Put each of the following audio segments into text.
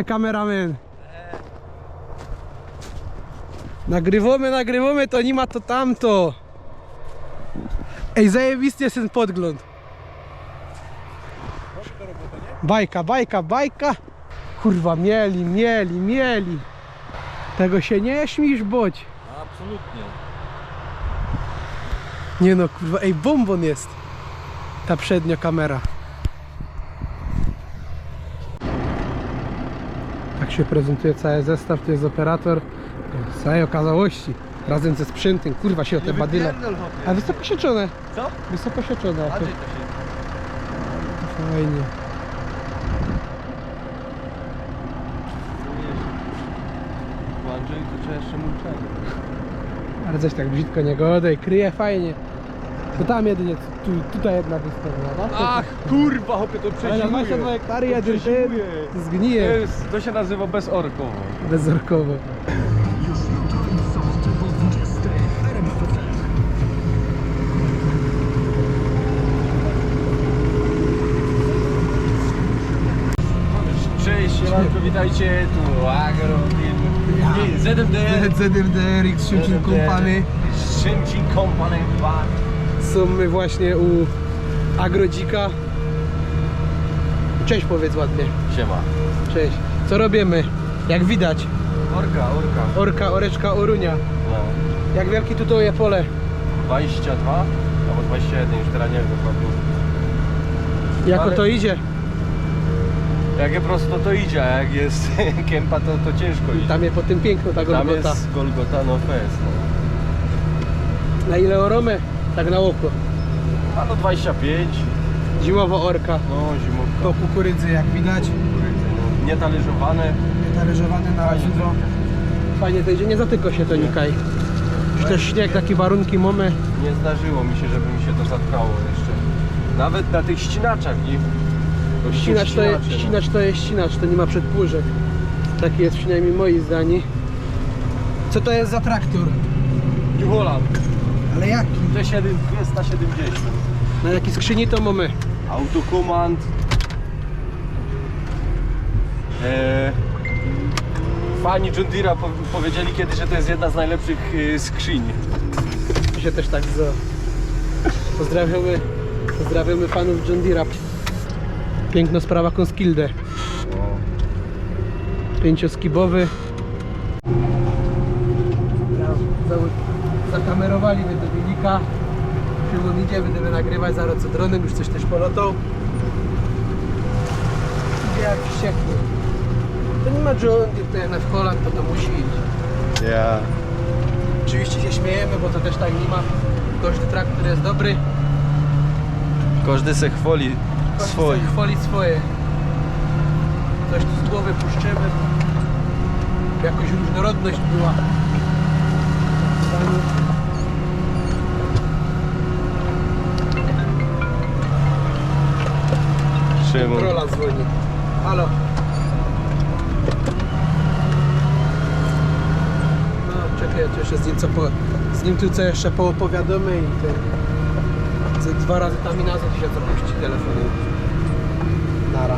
Panie kameramen. Nagrywamy, nagrywamy, to nie ma to tamto. Ej, zajebisty jest ten podgląd. Bajka, bajka, bajka. Kurwa, mieli, mieli, mieli. Tego się nie śmisz, boć. Absolutnie. Nie no, kurwa, ej, bombon jest. Ta przednia kamera. Się prezentuje cały zestaw, to jest operator całej okazałości. Razem ze sprzętem, kurwa się o te badyle. A wysoko sieczone. Co? Wysoko sieczone. A to się... Fajnie. Andrzej to trzeba jeszcze milczenie. Ale coś tak brzydko nie godaj, kryje fajnie. To tam jedynie, tu, tutaj jedna wystawiona, tak? Ach, kurwa, hopie, to Ale na 22 przeziłuje. hektary To jeden ten przeziłuje. to zgnije To, jest, to się nazywa bezorkowo. bezorkowo. Cześć, siemanko, witajcie, tu Agro, nie, ZMD, ZMDR X Szymczyn Company. Szymcin Company 2. Są my właśnie u Agrodzika. Cześć powiedz ładnie. Siema. Cześć. Co robimy? Jak widać, Orka, orka. orka, oreczka, orunia. No. Jak wielki tutaj je pole? 22 albo 21, już teraz nie wiem dokładnie. Jako Ale- to idzie? Jak je prosto to idzie, a jak jest kępa to, to ciężko idzie. Tam je po tym piękno ta Tam Golgota. jest Golgota no fest. No. Na ile orome? Tak na oko. A no 25, Zimowo orka. no zimówka. To kukurydzy jak widać. Kukurydzy, no. Nietalerzowane. Talerzowane na Fajnie żywo. Fajnie to idzie, nie zatyko się to nikaj. Już też śnieg, takie warunki mamy. Nie zdarzyło mi się, żeby mi się to zatkało jeszcze. Nawet na tych ścinaczach, nie? To Ścinacz to, jest, ścinacze, no. ścinacz to jest ścinacz, to nie ma przedpórzek. Taki jest przynajmniej moi zdani. Co to jest za traktor? New Holland. Ale jaki? T7 270. Na jakiej skrzyni to mamy? Autokomand. Eee, fani John Deere'a po, powiedzieli kiedyś, że to jest jedna z najlepszych e, skrzyń. My się też tak za... Pozdrawiamy, pozdrawiamy fanów John Deere'a. Piękna sprawa Konskilde. Pięcioskibowy. Za- Zakamerowali my do Wilika. Filmu idzie, będziemy nagrywać zaraz co dronem, już coś też polotą. Idzie jak wściekły. To nie ma John Deere, to jak w Holland, to to musi iść. Ja. Oczywiście się śmiejemy, bo to też tak nie ma. Każdy traktor jest dobry. Każdy se chwali Każdy swoje. sobie chwali swoje. Coś tu z głowy puszczymy. Jakoś różnorodność była. Szymon. Kontrola dzwoni. Halo. No czekaj, ja tu jeszcze z nim co po, z nim tu co jeszcze poopowiadamy i ten ze dwa razy tam i nazad się zapuści telefon. Nara.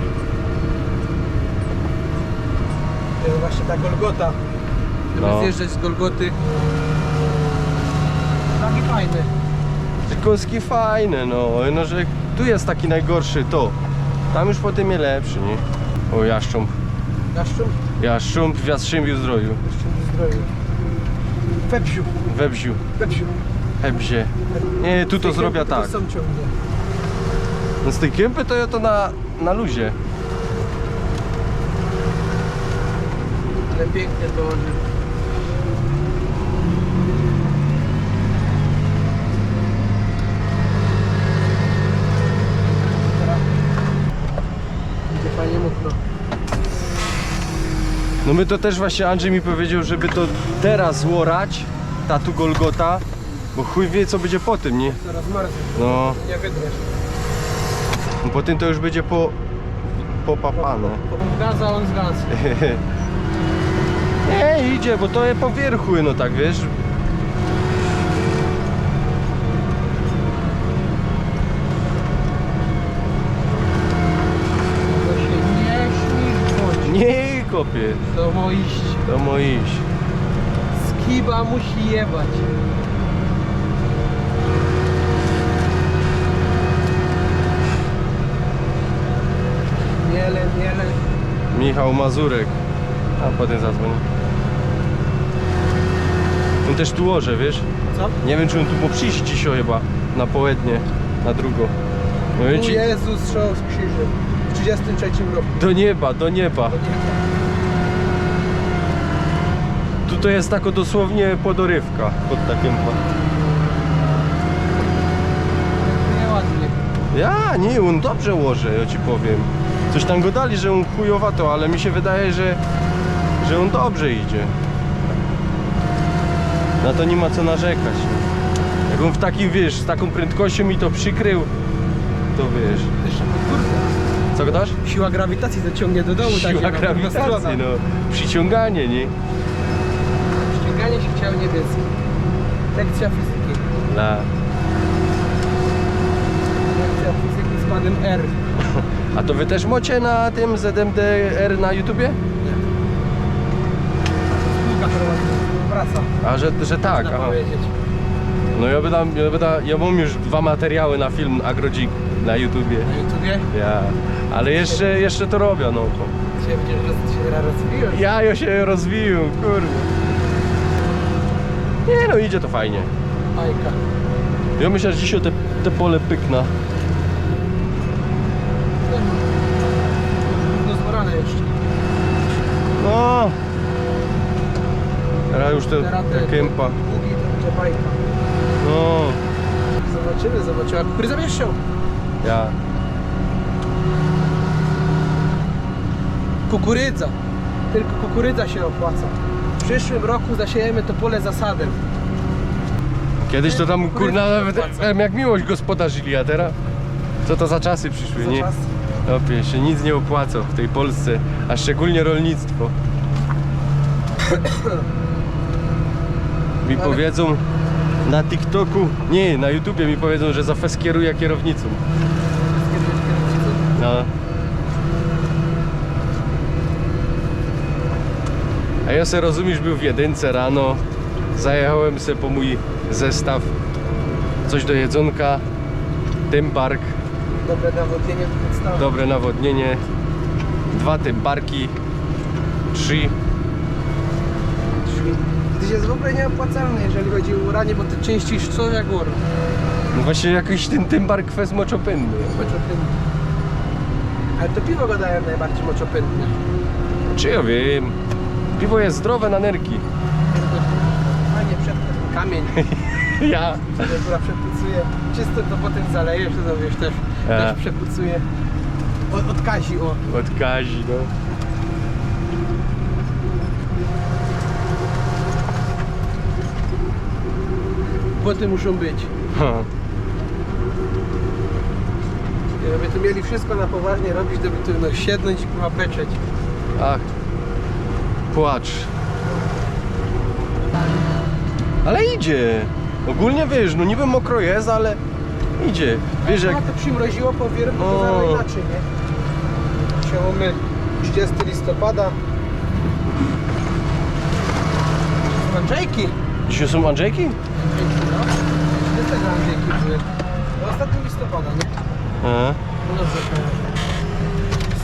To jest właśnie ta Golgota. Żeby No. zjeżdżać z Golgoty. Taki fajny. Te Koski fajne, no. no, że tu jest taki najgorszy, to. Tam już potem jest lepszy, nie? O, jaszcząb. Jaszczur? Jaszcząb w Jastrzębiu zdroju. Jeszcze zdrowiu. Pepsiu. We wziu, Pepsiu. hebzie. Nie, tu to zrobię tak. Są ciągle. No z tej kępy to ja to na, na luzie. Ale pięknie to ładnie. No my to też właśnie Andrzej mi powiedział, żeby to teraz złorać, ta tu Golgota, bo chuj wie co będzie po tym, nie? Zaraz marznie. No, Nie wydrzesz. po tym to już będzie po... popapane. Gaza on z gaz. Nie, idzie, bo to je po wierchu, no tak, wiesz? Chłopie. To mo iść. To mo iść. Skiba musi jebać. Miele, miele. Michał Mazurek. A potem zadzwoni. On też tu łoże, wiesz? Co? Nie wiem, czy on tu mógł przyjść dzisiaj chyba. Na południe, na drugą. No O i ci... Jezus szedł z krzyżem. W 33 roku. Do nieba, do nieba. To nie Tutaj jest tako dosłownie podorywka pod takim. Nieładnie. Ja, nie, on dobrze łoży, ja ci powiem. Coś tam go dali, że on chujowato, ale mi się wydaje, że, że on dobrze idzie. Na to nie ma co narzekać. Jak on w takim, wiesz, z taką prędkością mi to przykrył, to wiesz. Jeszcze. Co go dasz? Siła grawitacji zaciągnie do dołu. Siła takie, no, druga grawitacji, no. Przyciąganie, nie? Ściąganie się ciał niebieskie. Lekcja fizyki. La. Lekcja fizyki z panem R. A to wy też macie na tym ZMDR na YouTubie? Spółka prowadzi praca. A że, że tak, Można aha. powiedzieć. No ja bym, ja, bym, ja mam już dwa materiały na film Agrodzik na YouTubie. Na YouTubie Ja. Ale jeszcze, jeszcze to robię, no. się będziesz roz, się teraz rozwijać. Ja jo się rozwijam, kurde. Nie no, idzie to fajnie. Bajka. Ja myślę, że dzisiaj te, te pole pykna. No zborane jeszcze. No. Teraz już te, Teraz te kępa. Długi to będzie bajka. No. Zobaczymy, zobaczymy. Będziesz chciał? Ja. Kukurydza. Tylko kukurydza się opłaca. W przyszłym roku zasiejemy to pole zasadem. Kiedyś to tam kurna nawet em, jak miłość gospodarzyli, a teraz? Co to za czasy przyszły, Za nie? czas. Opie, się nic nie opłaca w tej Polsce, a szczególnie rolnictwo. Mi powiedzą na TikToku, nie, na YouTubie mi powiedzą, że za fes kieruję kierownicą. No. A ja se rozumiesz, był w jedynce rano, zajechałem se po mój zestaw, coś do jedzonka, tymbark, Dobre nawodnienie dobre nawodnienie, dwa tymbarki, trzy, To jest w ogóle nieopłacalne, jeżeli chodzi o uranie, bo to częściej co jak gór. no właśnie jakiś ten tymbark kwes moczopędny. Moczopędnie. Ale to piwo go dają najbardziej moczopędnie. Czy ja wiem, piwo jest zdrowe na nerki. Fajnie przed kamień, Ja. która przepucuje. Czysto to potem zalejesz, to wiesz też, A. też przepucuje. Od, od Kazi, o. Od Kazi, no. Płoty muszą być. Ha. Gdyby tu mieli wszystko na poważnie robić, to by tu no, siednąć i kurwa beczeć. Ach, płacz. Ale idzie. Ogólnie wiesz, no niby mokro jest, ale idzie. Wiesz jak... A to przymroziło, powiem, to O. zaraz inaczej, nie? Dzisiaj mamy 30 listopada. Andrzejki. Dzisiaj są Andrzejki? Andrzejki, no. 30 Andrzejki były. No ostatni listopada, nie? Aha. No dobrze.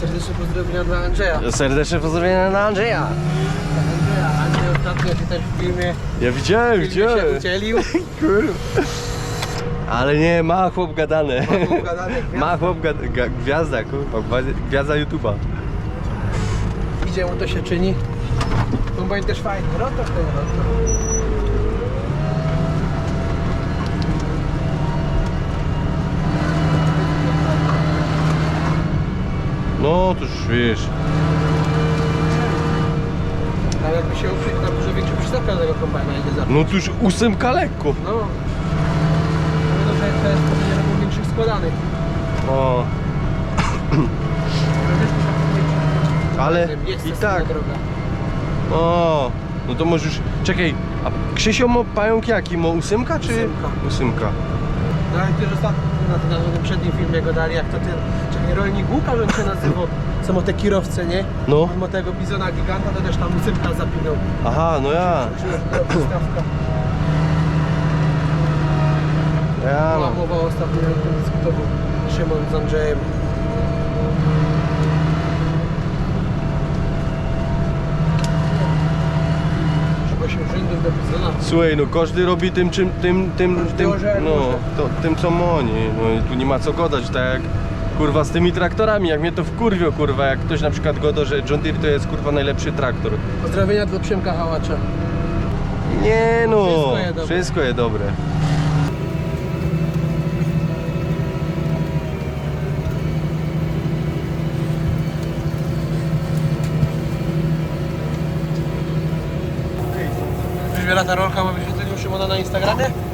Serdeczne pozdrowienia dla Andrzeja. Serdeczne pozdrowienia na Andrzeja. Dla Andrzeja. Andrzej ostatnio się też w filmie, Ja widziałem, w filmie się widziałem. udzielił. Kurwa. Ale nie, ma chłop gadane. Ma chłop gadane, gwiazda. Ma chłop ga, gwiazda, kurwa, gwiazda YouTube'a. Idzie mu to się czyni. Kombajn też fajny. Rotor ten rotor. No, to już wiesz. Ale jakby się uprzeć, to dużo większa przystawka do tego kombajna idzie za. No to już ósemka lekko. No. No że to jest pewnie robią większych składanych. O, ale i tak. O, no to możesz. Czekaj, a Krzysio ma pająk jaki? Ma ósemka czy? Ósemka. Ósemka. No ale też ostatnio na, tym- na tym przednim filmie go dali, jak to ten, czyli rolnik Łukasz on się nazywał, ma te kierowce, nie? No. Mimo tego bizona giganta to też tam cypka zapinał. Aha, no ja. Stawka. Ja Była no. mowa ostatnio, jak ten dyskutował Szymon z Andrzejem. Trzeba się urzędów do bizona. Słuchaj, no każdy robi tym, czym, tym, tym, Każdy tym, jak no, może. to, tym co moni. No i tu nie ma co godać, tak jak kurwa z tymi traktorami, jak mnie to wkurwio, kurwa, jak ktoś na przykład godo, że John Deere to jest kurwa najlepszy traktor. Pozdrowienia dla Przemka Hałacza. Nie no, Wszystko je dobre. wszystko je dobre. Wybiera ta rolka ma wyświetleniu Szymona na Instagramie? 250